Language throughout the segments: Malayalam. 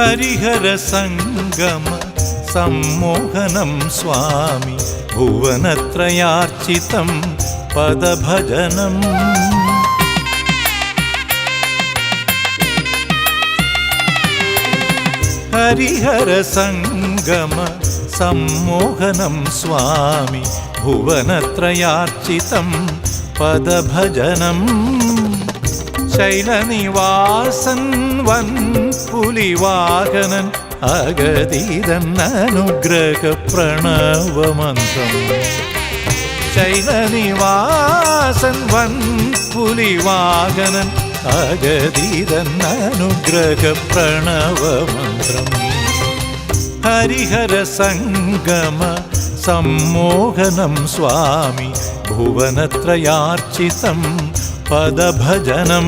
हरिहर सङ्गम सम्मोहनं स्वामी भुवनत्रयार्चितं पदभजनं हरिहर सङ्गम सम्मोहनं स्वामी भुवनत्रयार्चितं पदभजनम् ശൈലനിവാസൻ വൻ പുലിവാഹനൻ അഗതീതൻ അനുഗ്രഹ പ്രണവമന്ത്രം ശൈലനിവാസൻ വൻ പുലിവാഹനൻ അഗതീതൻ അനുഗ്രഹ പ്രണവമന്ത്രം ഹരിഹര സംഗമ സമ്മോഹനം സ്വാമി ഭുവനത്രയാർച്ചിതം പദഭജനം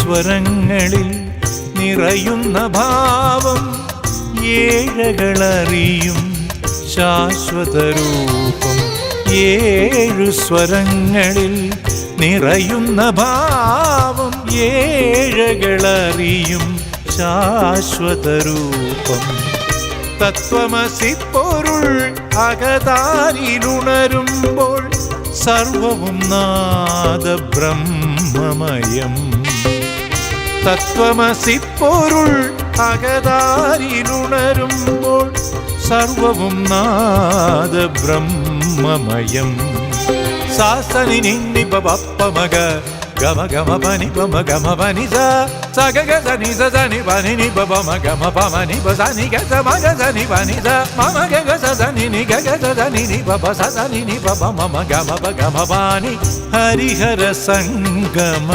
സ്വരങ്ങളിൽ നിറയുന്ന ഭാവം ഏഴകളറിയും ശാശ്വത രൂപം. ഏഴു സ്വരങ്ങളിൽ നിറയുന്ന ഭാവം ഏഴകളറിയും ശാശ്വത രൂപം. തത്വമസി പൊരുൾ അകതാരിലുണരുമ്പോൾ സർവവും നാദ ബ്രഹ്മമയം தத்துவமசி பொருள் அகதாரிலுணரும்போல் சர்வமும் நாத பிரம்மமயம் சாசனி நின்னி பப்பமக గమ గమ పని పమ గమ పని స సగ గ ని స ని పని ని పమ గమ పమ ని ప స ని గ స మ గ స ని పని స మమ గ గ స స ని ని గ గ స స ని ని ప ప స స ని ని ప ప మమ గమ ప గమ పాని హరిహర సంగమ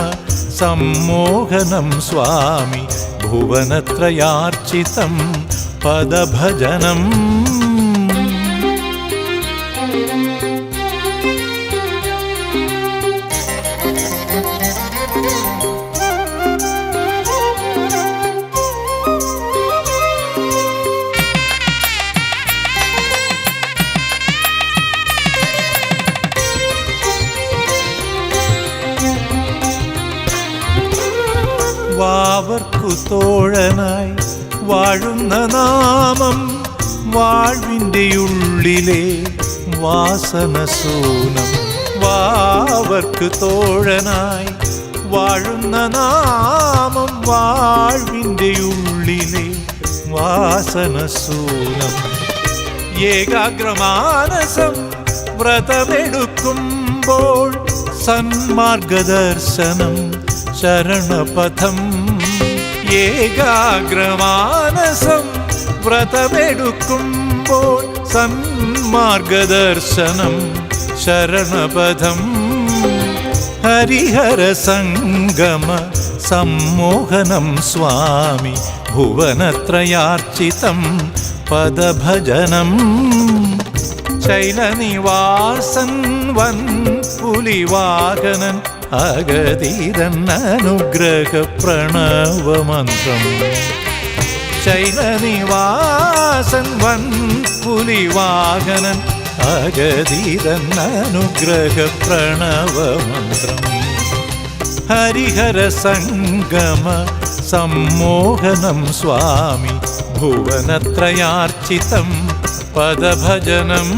സമ്മോഹനം സ്വാമി ഭുവനത്രയാർച്ചിതം പദഭജനം. വാവർക്കു തോഴനായി വാഴുന്ന നാമം വാഴ്വിന്റെ ഉള്ളിലെ വാസനസൂനം. വാവർക്ക് തോഴനായി വാഴുന്ന നാമം വാഴ്വിന്റെ ഉള്ളിലെ വാസനസൂനം. ഏകാഗ്രമാനസം വ്രതമെടുക്കുമ്പോൾ സന്മാർഗദർശനം ശരണപഥം ഏകാഗ്രമാനസം വ്രതമെടുക്കുമ്പോൾ സന്മാർഗദർശനം ശരണപഥം. ഹരിഹര സംഗമ സമ്മോഹനം സ്വാമി ഭുവനത്രയാർച്ചിതം പദഭജനം. ശൈലനിവാസൻ വൻ പുലിവാഹനൻ അഗതീരൻ അനുഗ്രഹ പ്രണവമന്ത്രം ശൈലനിവാസൻ വൻ പുലിവാഹനൻ അഗതീരൻ അനുഗ്രഹ പ്രണവമന്ത്രം ഹരിഹര സംഗമ സമ്മോഹനം സ്വാമി ഭുവനത്രയാർച്ചിതം പദഭജനം.